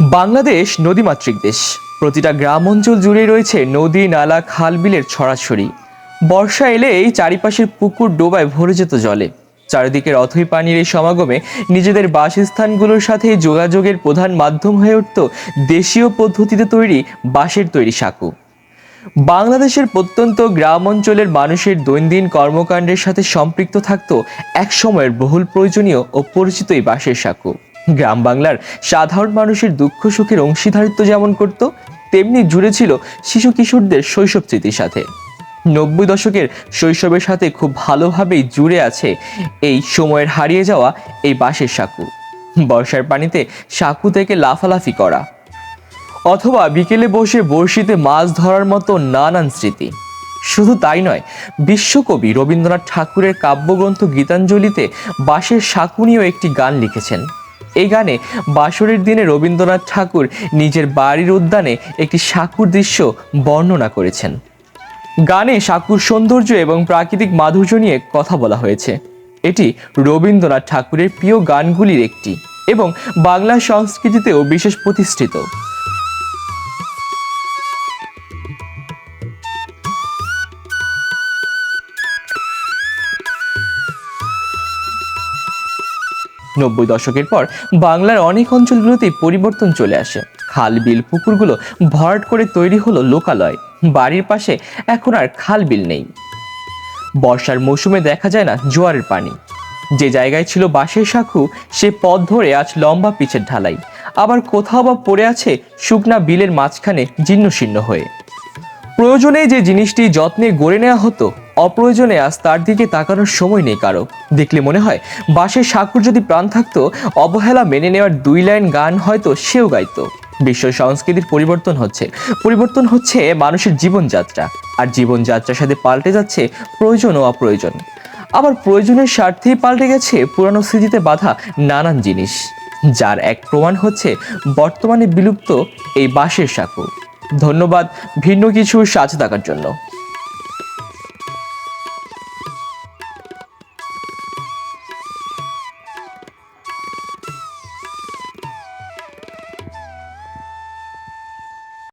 বাংলাদেশ নদীমাতৃক দেশ। প্রতিটা গ্রাম অঞ্চল জুড়ে রয়েছে নদী, নালা খাল বিলের ছড়াছড়ি। বর্ষা এলে এই চারিপাশের পুকুর ডোবায় ভরে যেত জলে। চারিদিকের অথই পানির এই সমাগমে নিজেদের বাসস্থানগুলোর সাথে যোগাযোগের প্রধান মাধ্যম হয়ে উঠত দেশীয় পদ্ধতিতে তৈরি বাঁশের তৈরি সাঁকু। বাংলাদেশের প্রত্যন্ত গ্রাম অঞ্চলের মানুষের দৈনন্দিন কর্মকাণ্ডের সাথে সম্পৃক্ত থাকত এক সময়ের বহুল প্রয়োজনীয় ও পরিচিত এই বাঁশের সাঁকু। গ্রাম বাংলার সাধারণ মানুষের দুঃখ, সুখের অংশীদারিত্ব যেমন করত, তেমনি জুড়ে ছিল শিশু কিশোরদের শৈশব স্মৃতির সাথে। নব্বই দশকের শৈশবের সাথে খুব ভালোভাবেই জুড়ে আছে এই সময়ের হারিয়ে যাওয়া এই বাঁশের সাঁকু। বর্ষার পানিতে সাঁকু থেকে লাফালাফি করা। অথবা বিকেলে বসে বড়শিতে মাছ ধরার মতো নানান স্মৃতি। শুধু তাই নয়, বিশ্বকবি রবীন্দ্রনাথ ঠাকুরের কাব্যগ্রন্থ গীতাঞ্জলিতে বাঁশের সাঁকু নিয়েও একটি গান লিখেছেন। এই গানে বাসরের দিনে রবীন্দ্রনাথ ঠাকুর নিজের বাড়ির উদ্যানে একটি সাকুর দৃশ্য বর্ণনা করেছেন। গানে সাকুর সৌন্দর্য এবং প্রাকৃতিক মাধুর্য নিয়ে কথা বলা হয়েছে। এটি রবীন্দ্রনাথ ঠাকুরের প্রিয় গানগুলির একটি এবং বাংলা সংস্কৃতিতেও বিশেষ প্রতিষ্ঠিত। নব্বই দশকের পর বাংলার অনেক অঞ্চলগুলোতেই পরিবর্তন চলে আসে। খাল, বিল, পুকুরগুলো ভরাট করে তৈরি হলো লোকালয়। বাড়ির পাশে এখন আর খাল, বিল নেই। বর্ষার মৌসুমে দেখা যায় না জোয়ারের পানি। যে জায়গায় ছিল বাঁশের সাঁকু, সে পথ ধরে আজ লম্বা পিচের ঢালাই। আবার কোথাও বা পড়ে আছে শুকনা বিলের মাঝখানে জীর্ণ শীর্ণ হয়ে। প্রয়োজনে যে জিনিসটি যত্নে গড়ে নেওয়া হতো অপ্রয়োজনে আজ তার দিকে তাকানোর সময় নেই কারও। দেখলে মনে হয়, বাঁশের সাঁকুর যদি প্রাণ থাকতো, অবহেলা মেনে নেওয়ার দুই লাইন গান হয়তো সেও গাইতো। বিশ্ব সংস্কৃতির পরিবর্তন হচ্ছে। পরিবর্তন হচ্ছে মানুষের জীবনযাত্রা। আর জীবনযাত্রার সাথে পাল্টে যাচ্ছে প্রয়োজন ও অপ্রয়োজন। আবার প্রয়োজনের স্বার্থেই পাল্টে গেছে পুরানো স্মৃতিতে বাধা নানান জিনিস। যার এক প্রমাণ হচ্ছে বর্তমানে বিলুপ্ত এই বাঁশের সাঁকু। ধন্যবাদ ভিন্ন কিছু সাথে থাকার জন্য।